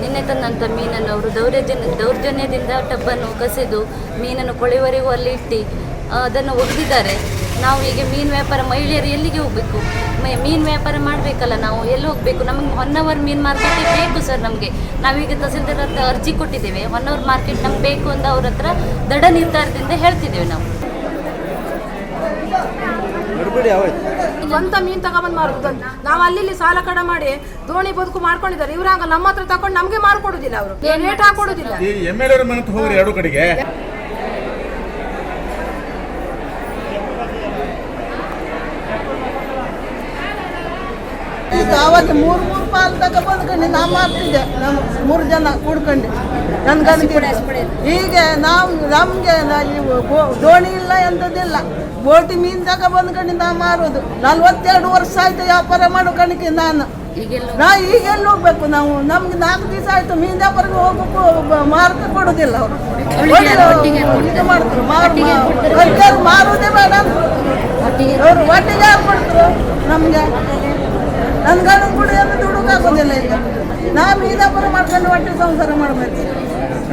ನಿನ್ನೆ ತಂದಂಥ ಮೀನನ್ನು ಅವರು ದೌರ್ಜನ್ಯ, ದೌರ್ಜನ್ಯದಿಂದ ಟಬ್ಬನ್ನು ಕಸೆದು ಮೀನನ್ನು ಕೊಳೆವರೆಗೂ ಅಲ್ಲಿ ಇಟ್ಟು ಅದನ್ನು ಒಗೆದಿದ್ದಾರೆ. ನಾವು ಈಗ ಮೀನು ವ್ಯಾಪಾರ ಮಹಿಳೆಯರು ಎಲ್ಲಿಗೆ ಹೋಗ್ಬೇಕು? ಮೀನು ವ್ಯಾಪಾರ ಮಾಡಬೇಕಲ್ಲ ನಾವು, ಎಲ್ಲಿ ಹೋಗಬೇಕು? ನಮಗೆ ಹೊನ್ನವರ್ ಮೀನು ಮಾರ್ಕೆಟ್ ಬೇಕು ಸರ್ ನಮಗೆ. ನಾವೀಗ ತಹಸೀಲ್ದಾರ್ ಹತ್ರ ಅರ್ಜಿ ಕೊಟ್ಟಿದ್ದೇವೆ, ಹೊನ್ನವರ್ ಮಾರ್ಕೆಟ್ ನಮ್ಗೆ ಬೇಕು ಅಂತ ಅವ್ರ ಹತ್ರ ದೃಢ ನಿರ್ಧಾರದಿಂದ ಹೇಳ್ತಿದ್ದೇವೆ ನಾವು. ಸ್ವಂತ ಮೀನು ತಗೊಂಬಂದ್ ಮಾರುದು. ನಾವು ಅಲ್ಲಿ ಇಲ್ಲಿ ಸಾಲ ಕಡ ಮಾಡಿ ದೋಣಿ ಬದುಕು ಮಾಡ್ಕೊಂಡಿದ್ದಾರೆ. ಇವ್ರಾಗ ನಮ್ಮ ಹತ್ರ ತಗೊಂಡು ನಮ್ಗೆ ಮಾರ್ಕೊಡುದಿಲ್ಲ ಅವರು. ರೇಟ್ ಹಾಕೊಡುದಿಲ್ಲ. ಈಗ ಅವಾಗ ಮೂರು ಮೂರು ಪಾಲ್ ತಗ ಬಂದ್ಕೊಂಡು ನಾ ಮಾಡ್ತಿದ್ದೆ. ನಮ್ಮ ಮೂರು ಜನ ಕೂಡ್ಕೊಂಡು. ನನ್ಗನ್ಗೆ ಈಗ ನಾವು ನಮಗೆ ದೋಣಿ ಇಲ್ಲ ಎಂಥದ್ದಿಲ್ಲ ಬೋಟಿ ಮೀನು ತಗ ಬಂದ್ಕೊಂಡು ನಾ ಮಾರೋದು. ನಲ್ವತ್ತೆರಡು ವರ್ಷ ಆಯ್ತು ವ್ಯಾಪಾರ ಮಾಡೋ ಕಣಕ್ಕೆ ನಾನು ನಾ ಈಗೆಲ್ಲ ಹೋಗ್ಬೇಕು ನಾವು. ನಮ್ಗೆ ನಾಲ್ಕು ದಿವಸ ಆಯ್ತು ಮೀನು ವ್ಯಾಪಾರಕ್ಕೆ ಹೋಗ್ಬೇಕು ಮಾರ್ಕ ಕೊಡೋದಿಲ್ಲ ಅವರು. ಇದು ಮಾಡ್ತಾರೆ. ಮಾರು ಮಾರುವುದೇ ಬೇಡ. ಅವರು ಒಟ್ಟಿಗೆ ಯಾರು ಕೊಡ್ತು ನಮಗೆ. ನನ್ನ ಗಂಡು ಕೂಡ ಏನು ದುಡುಕಾಗೋದಿಲ್ಲ ಈಗ. ನಾ ವ್ಯಾಪಾರ ಮಾಡ್ಕೊಂಡು ಹೊಟ್ಟೆ ಸಂಸಾರ ಮಾಡಬೇಕು.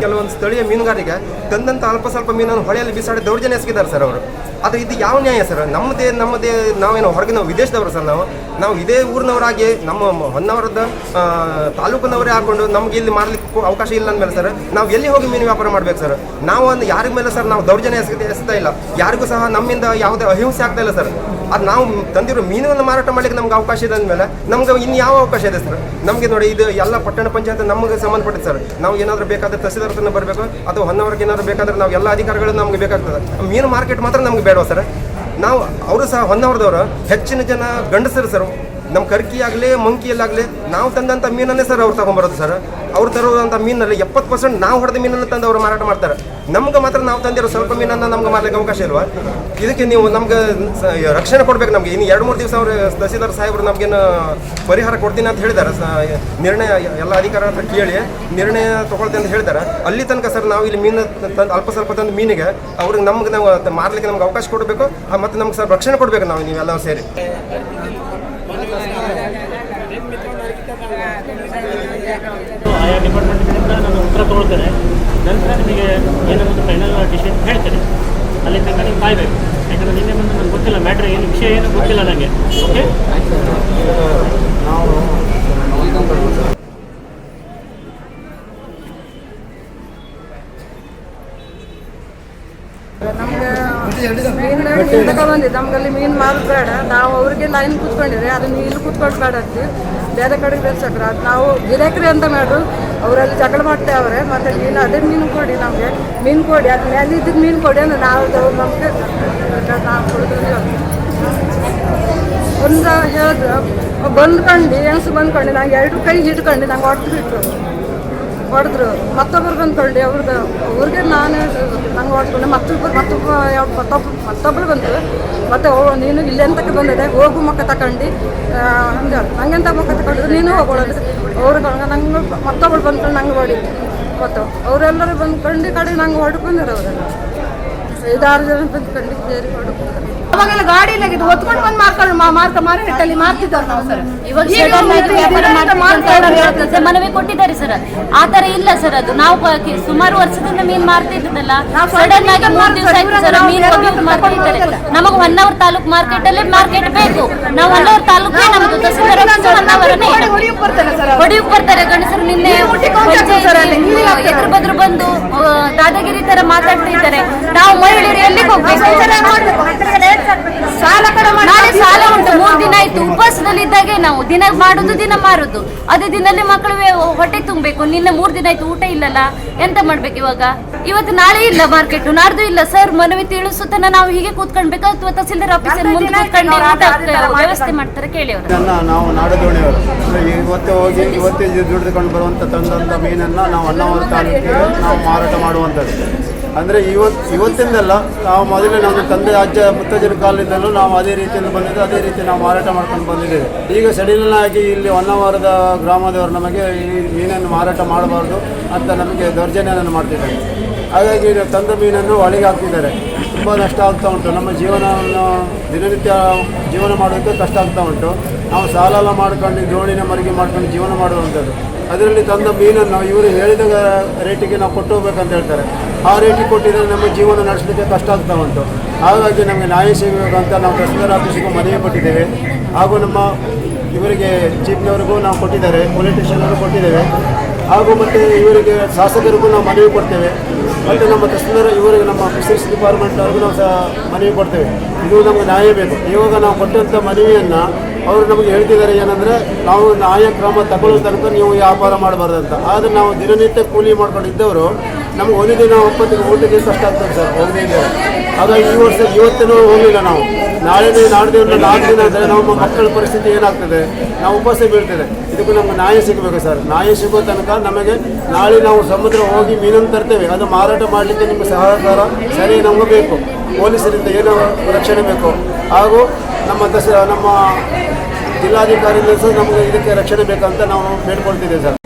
ಕೆಲವೊಂದು ಸ್ಥಳೀಯ ಮೀನುಗಾರಿಗೆ ತಂದಂತ ಅಲ್ಪ ಸ್ವಲ್ಪ ಮೀನನ್ನು ಹೊಳೆಯಲ್ಲಿ ಬಿಸಾಡಿ ದೌರ್ಜನ್ಯ ಎಸಗಿದ್ದಾರೆ ಸರ್ ಅವರು. ಅದು ಇದು ಯಾವ ನ್ಯಾಯ ಸರ್? ನಮ್ಮದೇ ನಮ್ಮದೇ, ನಾವೇನು ನಾವು ವಿದೇಶದವರು ಸರ್ ನಾವು. ನಾವು ಇದೇ ಊರಿನವರಾಗಿ, ನಮ್ಮ ಹೊನ್ನವರದ ತಾಲೂಕಿನವರೇ ಹಾಕೊಂಡು ನಮ್ಗೆ ಇಲ್ಲಿ ಮಾಡ್ಲಿಕ್ಕೆ ಅವಕಾಶ ಇಲ್ಲ ಅಂದಮೇಲೆ ಸರ್, ನಾವು ಎಲ್ಲಿ ಹೋಗಿ ಮೀನು ವ್ಯಾಪಾರ ಮಾಡ್ಬೇಕು ಸರ್? ನಾವು ಒಂದು ಯಾರಿಗ ಮೇಲೆ ಸರ್ ನಾವು ದೌರ್ಜನ್ಯ ಎಸಗಿದೆ ಎಸ್ತಾ ಇಲ್ಲ. ಯಾರಿಗೂ ಸಹ ನಮ್ಮಿಂದ ಯಾವುದೇ ಅಹಿಂಸೆ ಆಗ್ತಾ ಇಲ್ಲ ಸರ್. ಅದು ನಾವು ತಂದಿರೋ ಮೀನನ್ನು ಮಾರಾಟ ಮಾಡಲಿಕ್ಕೆ ನಮ್ಗೆ ಅವಕಾಶ ಇದೆ ಅಂದಮೇಲೆ ನಮ್ಗೆ ಇನ್ನು ಯಾವ ಅವಕಾಶ ಇದೆ ಸರ್? ನಮಗೆ ನೋಡಿ ಇದು ಎಲ್ಲ ಪಟ್ಟಣ ಪಂಚಾಯತ್ ನಮಗೆ ಸಂಬಂಧಪಟ್ಟಿದೆ ಸರ್. ನಾವು ಏನಾದರೂ ಬೇಕಾದ್ರೆ ತಹಸೀಲ್ದಾರ್ ಬರಬೇಕು, ಅಥವಾ ಹೊನ್ನವರಕ್ಕೆ ಏನಾದರೂ ಬೇಕಾದ್ರೆ ನಾವು ಎಲ್ಲ ಅಧಿಕಾರಿಗಳು ನಮಗೆ ಬೇಕಾಗ್ತದೆ. ಮೀನು ಮಾರ್ಕೆಟ್ ಮಾತ್ರ ನಮ್ಗೆ ಬೇಡವ ಸರ್? ನಾವು, ಅವರು ಸಹ ಹೊನ್ನವರದವರು, ಹೆಚ್ಚಿನ ಜನ ಗಂಡಸರು ಸರ್. ನಮ್ಮ ಕರ್ಕಿ ಆಗಲಿ ಮಂಕಿಯಲ್ಲಾಗಲಿ ನಾವು ತಂದಂಥ ಮೀನನ್ನೇ ಸರ್ ಅವ್ರು ತಗೊಂಬರೋದು ಸರ್. ಅವ್ರು ತರುವಂಥ ಮೀನಲ್ಲಿ ಎಪ್ಪತ್ತು ಪರ್ಸೆಂಟ್ ನಾವು ಹೊಡೆದ ಮೀನನ್ನು ತಂದು ಅವರು ಮಾರಾಟ ಮಾಡ್ತಾರೆ. ನಮ್ಗೆ ಮಾತ್ರ ನಾವು ತಂದಿರೋ ಸ್ವಲ್ಪ ಮೀನನ್ನು ನಮ್ಗೆ ಮಾರಲಿಕ್ಕೆ ಅವಕಾಶ ಇಲ್ವಾ? ಇದಕ್ಕೆ ನೀವು ನಮ್ಗೆ ರಕ್ಷಣೆ ಕೊಡಬೇಕು ನಮಗೆ. ಇನ್ನು ಎರಡು ಮೂರು ದಿವಸ ಅವರು ತಹಸೀಲ್ದಾರ್ ಸಾಹೇಬರು ನಮಗೇನು ಪರಿಹಾರ ಕೊಡ್ತೀನಿ ಅಂತ ಹೇಳಿದ್ದಾರೆ. ನಿರ್ಣಯ, ಎಲ್ಲ ಅಧಿಕಾರ ಹತ್ರ ಕೇಳಿ ನಿರ್ಣಯ ತೊಗೊಳ್ತೀನಿ ಅಂತ ಹೇಳಿದ್ದಾರೆ. ಅಲ್ಲಿ ತನಕ ಸರ್ ನಾವು ಇಲ್ಲಿ ಮೀನು ತಂದು ಅಲ್ಪ ಸ್ವಲ್ಪ ತಂದು ಮೀನಿಗೆ ಅವ್ರಿಗೆ ನಮ್ಗೆ ನಾವು ಮಾರ್ಲಿಕ್ಕೆ ನಮ್ಗೆ ಅವಕಾಶ ಕೊಡಬೇಕು. ಮತ್ತು ನಮ್ಗೆ ಸರ್ ರಕ್ಷಣೆ ಕೊಡಬೇಕು ನಾವು ನೀವೆಲ್ಲ ಸೇರಿ. ಆಯಾ ಡಿಪಾರ್ಟ್ಮೆಂಟ್ಗಳಿಂದ ನಾನು ಉತ್ತರ ತೊಗೊಳ್ತೇನೆ. ನಂತರ ನಿಮಗೆ ಏನನ್ನೋದು ಫೈನಲ್ ಡಿಸಿಷನ್ ಹೇಳ್ತೇನೆ. ಅಲ್ಲಿ ತನಕ ನೀವು ಕಾಯಬೇಕು. ಯಾಕಂದರೆ ನಿನ್ನೆ ಬಂದು ನನಗೆ ಗೊತ್ತಿಲ್ಲ ಮ್ಯಾಟ್ರ್ ಏನು, ವಿಷಯ ಏನು ಗೊತ್ತಿಲ್ಲ ನನಗೆ ಓಕೆ ಮೀನು ತಗೊಂಬಂದಿದ್ದು ನಮ್ಗಲ್ಲಿ ಮೀನು ಮಾರೋದು ಬೇಡ. ನಾವು ಅವ್ರಿಗೆ ಲೈನ್ ಕುತ್ಕೊಂಡಿದ್ರೆ ಅದನ್ನ ಇಲ್ಲಿ ಕೂತ್ಕೊಂಡು ಬೇಡ ಬೇರೆ ಕಡೆಗೆ ಬೆಳ್ಸಕ್ರ ಅದು ನಾವು ಗಿರಾಕ್ರಿ ಅಂತ ಮಾಡು ಅವರಲ್ಲಿ ಜಗಳ ಮಾಡ್ತೇವೆ ಅವ್ರೆ ಮತ್ತೆ ಮೀನು ಅದೇ ಮೀನು ಕೊಡಿ ನಮಗೆ. ಮೀನು ಕೊಡಿ. ಅದು ಮೇಲೆ ಇದ್ದಿದ್ದು ಮೀನು ಕೊಡಿ ಅಂದ್ರೆ ನಾವು ನಮಗೆ ನಾವು ಕೊಡೋದಿಲ್ಲ ಒಂದು ಹೇಳಿದ್ರು. ಬಂದ್ಕೊಂಡು ಹೆಂಗಸು ಬಂದ್ಕೊಂಡು ನಂಗೆ ಎರಡು ಕೈ ಹಿಡ್ಕೊಂಡು ನಂಗೆ ಹೊಡೆದು ಹೊಡೆದ್ರು. ಮತ್ತೊಬ್ಬರು ಬಂದ್ಕೊಂಡು ಅವ್ರದ್ದು ಅವ್ರಿಗೆ ನಾನು ಹೊಡ್ಕೊಂಡು ಮತ್ತೊಬ್ಬರು ಮತ್ತೊಬ್ಬ ಯಾವ ಮತ್ತೊಬ್ಬ ಮತ್ತೊಬ್ಬರು ಬಂದು ಮತ್ತೆ ಓ, ನೀನು ಇಲ್ಲಿ ಎಂತಕ್ಕೆ ಬಂದಿದೆ ಹೋಗು ಮಕ್ಕ ತಗೊಂಡು ಹಂಗೆ. ನಂಗೆಂತ ಮಕ್ಕ ತಗೊಂಡಿದ್ರು ನೀನು ಹೋಗೋಳು ಅವ್ರು ನಂಗೆ ಮತ್ತೊಬ್ಬರು ಬಂದ್ಕೊಂಡು ನಂಗೆ ಹೊಡಿ ಮತ್ತು ಅವರೆಲ್ಲರೂ ಬಂದ್ಕೊಂಡು ಕಡೆ ನಂಗೆ ಹೊಡ್ಕೊಂಡಿರು ಅವರೆಲ್ಲ. ಐದಾರು ಜನ ಬಂದ್ಕೊಂಡು ಸೇರಿ ಹೊಡ್ಕೊಂಡು ಅವಾಗೆಲ್ಲ ಗಾಡಿ ಇಲ್ಲಾಗಿದ್ದು ಹೊತ್ಕೊಂಡು ಬಂದು ಮಾರ್ಕೊಂಡು ಮಾರ್ಕ ಮಾರ್ಕೆಟಲ್ಲಿ ಮಾರ್ತಿದ್ದಾರೆ ನಾವು ಸರ್. ಇವಾಗ ಸಡನ್ ಆಗಿ ವ್ಯಾಪಾರ ಇದನ್ನ ಅಂತ ಮಾಡ್ತಾ ಮನವಿ ಕೊಟ್ಟಿದ್ದಾರೆ ಸರ್. ಆ ತರ ಇಲ್ಲ ಸರ್ ಅದು. ನಾವು ಸುಮಾರು ವರ್ಷದಿಂದ ಮೀನ್ ಮಾರ್ತಿದ್ದಲ್ಲ ಸಡನ್ ಆಗಿ ಮೂರ್ ದಿವಸ ಆಯ್ತು ಸರ್ ಮೀನ್ ಒಗೆಯೋದು ಮಾಡ್ತಾ ಇದ್ದಾರೆ ನಮಗೆ ಹೊನ್ನಾವರ ತಾಲೂಕ್ ಮಾರ್ಕೆಟ್ ಅಲ್ಲಿ ಮಾರ್ಕೆಟ್ ಬೇಕು. ನಾವು ಹೊನ್ನಾವರ ತಾಲೂಕೇ ನಮ್ದು. ತಹಸೀಲ್ದಾರ್ ಆಫೀಸ್ ಹೊನ್ನಾವರನೇ ಹೊಡಿಯಕ್ ಬರ್ತಾರೆ ಸರ್ ಹೊಡಿಯಕ್ ಬರ್ತಾರೆ. ಗಂಡಸರು ನಿನ್ನೆ ಅಲ್ಲಿ, ನೀರು ಎದುರು ಬದ್ರು ಬಂದು ಆ, ದಾದಾಗಿರಿ ತರ ಮಾತಾಡ್ತಾ ಇದ್ದಾರೆ ನಾವು ಮಹಿಳೆಯರು ಎಲ್ಲಿಗೆ ಹೋಗ್ಬೇಕು? ಸಾಲ ನಾಳೆ ಸಾಲ ಉಂಟು. ಮೂರ್ ದಿನ ಆಯ್ತು. ಉಪವಾಸದಲ್ಲಿ ಇದ್ದಾಗೆ ನಾವು ದಿನ ಮಾಡುದು ದಿನ ಮಾರುದು. ಅದೇ ದಿನದಲ್ಲಿ ಮಕ್ಕಳು ಹೊಟ್ಟೆ ತುಂಬಬೇಕು. ನಿನ್ನೆ ಮೂರ್ ದಿನ ಆಯ್ತು. ಊಟ ಇಲ್ಲಲ್ಲ. ಎಂತ ಮಾಡ್ಬೇಕು ಇವಾಗ? ಇವತ್ತು ನಾಳೆ ಇಲ್ಲ ಮಾರ್ಕೆಟ್ ನಾಡ್ದು ಇಲ್ಲ. ಸರ್ ಮನವಿ ತಿಳಿಸುತ್ತನ ನಾವು ಹೀಗೆ ಕೂತ್ಕೊಳ್ಬೇಕು? ಅಥವಾ ತಹಸೀಲ್ದಾರ್ ಆಫೀಸ್ ಮುಂದೆ ಕೂತ್ಕೊಂಡು ಊಟ ವ್ಯವಸ್ಥೆ ಮಾಡ್ತಾರೆ ಕೇಳಿ ಅವರು ನಾವು ನಾಡದೋಣಿಯವರು. ಇವತ್ತೇ ಹೋಗಿ ಇವತ್ತೇ ದುಡಿದುಕೊಂಡು ಬರುವಂತ ತಂದಂತ ಮೀನನ್ನ ನಾವು ಅಣ್ಣಾವರ ತಾಲೂಕಿಗೆ ನಾವು ಮಾರಾಟ ಮಾಡುವಂಥದ್ದು. ಅಂದರೆ ಇವತ್ತು ಇವತ್ತಿಂದಲ್ಲ ನಾವು ಮೊದಲೇ ನಮ್ಮ ತಂದೆ ಅಜ್ಜ ಮುತ್ತಜ್ಜನ ಕಾಲದಿಂದಲೂ ನಾವು ಅದೇ ರೀತಿಯಲ್ಲಿ ಬಂದಿದ್ದು, ಅದೇ ರೀತಿ ನಾವು ಮಾರಾಟ ಮಾಡ್ಕೊಂಡು ಬಂದಿದ್ದೇವೆ. ಈಗ ಸಡಿಲನಾಗಿ ಇಲ್ಲಿ ಹೊನ್ನಾವರದ ಗ್ರಾಮದವರು ನಮಗೆ ಮೀನನ್ನು ಮಾರಾಟ ಮಾಡಬಾರ್ದು ಅಂತ ನಮಗೆ ದೌರ್ಜನ್ಯವನ್ನು ಮಾಡ್ತಿದ್ದಾರೆ. ಹಾಗಾಗಿ ತಂದ ಮೀನನ್ನು ಒಳಗೆ ಹಾಕ್ತಿದ್ದಾರೆ. ತುಂಬ ನಷ್ಟ ಆಗ್ತಾ ಉಂಟು. ನಮ್ಮ ಜೀವನವನ್ನು ದಿನನಿತ್ಯ ಜೀವನ ಮಾಡೋಕ್ಕೆ ಕಷ್ಟ ಆಗ್ತಾ ಉಂಟು. ನಾವು ಸಾಲ ಎಲ್ಲ ಮಾಡ್ಕೊಂಡು ದೋಣಿನ ಮರಿಗೆ ಮಾಡ್ಕೊಂಡು ಜೀವನ ಮಾಡುವಂಥದ್ದು. ಅದರಲ್ಲಿ ತಂದ ಮೀನನ್ನು ಇವರು ಹೇಳಿದ ರೇಟಿಗೆ ನಾವು ಕೊಟ್ಟು ಹೋಗ್ಬೇಕಂತ ಹೇಳ್ತಾರೆ. ಆ ರೇಟಿಗೆ ಕೊಟ್ಟಿದ್ರೆ ನಮ್ಮ ಜೀವನ ನಡೆಸಲಿಕ್ಕೆ ಕಷ್ಟ ಆಗ್ತಾ ಉಂಟು. ಹಾಗಾಗಿ ನಮಗೆ ನ್ಯಾಯ ಸಿಗಬೇಕು ಅಂತ ನಾವು ತಹಸೀಲ್ದಾರ್ ಆಫೀಸಿಗೂ ಮನವಿ ಕೊಟ್ಟಿದ್ದೇವೆ. ಹಾಗೂ ನಮ್ಮ ಇವರಿಗೆ ಚೀಫ್ನವರಿಗೂ ನಾವು ಕೊಟ್ಟಿದ್ದಾರೆ ಸ್ಟೇಷನವರು ಕೊಟ್ಟಿದ್ದೇವೆ. ಹಾಗೂ ಮತ್ತು ಇವರಿಗೆ ಶಾಸಕರಿಗೂ ನಾವು ಮನವಿ ಕೊಡ್ತೇವೆ. ಮತ್ತು ನಮ್ಮ ಕಸ್ಟಮರ್ ಇವರಿಗೆ ನಮ್ಮ ಫಿಶರೀಸ್ ಡಿಪಾರ್ಟ್ಮೆಂಟ್ ನಾವು ಸಹ ಮನವಿ ಕೊಡ್ತೇವೆ. ಇದು ನಮಗೆ ನ್ಯಾಯ ಬೇಕು. ಇವಾಗ ನಾವು ಕೊಟ್ಟಂಥ ಮನವಿಯನ್ನು ಅವರು ನಮಗೆ ಹೇಳ್ತಿದ್ದಾರೆ ಏನಂದರೆ, ನಾವು ನ್ಯಾಯ ಕ್ರಮ ತಗೊಳ್ಳೋ ತನಕ ನೀವು ವ್ಯಾಪಾರ ಮಾಡಬಾರ್ದಂತ ಆದರೆ ನಾವು ದಿನನಿತ್ಯ ಕೂಲಿ ಮಾಡ್ಕೊಂಡು ಇದ್ದವರು ನಮ್ಗೆ ಒಂದು ದಿನ ಒಪ್ಪತ್ತಿಗೆ ಊಟಕ್ಕೆ ಕಷ್ಟ ಆಗ್ತದೆ ಸರ್ ಹೋಗದೇ ದಿನ. ಹಾಗಾಗಿ ಈ ವರ್ಷ ಇವತ್ತಿನೂ ಹೋಗಿಲ್ಲ ನಾವು. ನಾಳೆ ನಾಡ್ದು ನಾಲ್ಕು ದಿನ ಅಂದರೆ ನಮ್ಮ ಮಕ್ಕಳ ಪರಿಸ್ಥಿತಿ ಏನಾಗ್ತದೆ? ನಾವು ಉಪವಾಸ ಬೀಳ್ತದೆ ಇದಕ್ಕೂ ನಮ್ಗೆ ನ್ಯಾಯ ಸಿಗಬೇಕು ಸರ್. ನ್ಯಾಯ ಸಿಗೋ ತನಕ ನಮಗೆ ನಾಳೆ ನಾವು ಸಮುದ್ರ ಹೋಗಿ ಮೀನನ್ನು ತರ್ತೇವೆ. ಅದು ಮಾರಾಟ ಮಾಡಲಿಕ್ಕೆ ನಿಮ್ಮ ಸಹಕಾರ ಸರಿ ನಮಗೆ ಬೇಕು. ಪೊಲೀಸರಿಂದ ಏನೋ ರಕ್ಷಣೆ ಬೇಕು. ಹಾಗೂ ನಮ್ಮ ದಸ, ನಮ್ಮ ಜಿಲ್ಲಾಧಿಕಾರಿಯಿಂದ ಸಹ ನಮಗೆ ಇದಕ್ಕೆ ರಕ್ಷಣೆ ಬೇಕಂತ ನಾವು ಬೇಡ್ಕೊಳ್ತಿದ್ದೇವೆ ಸರ್.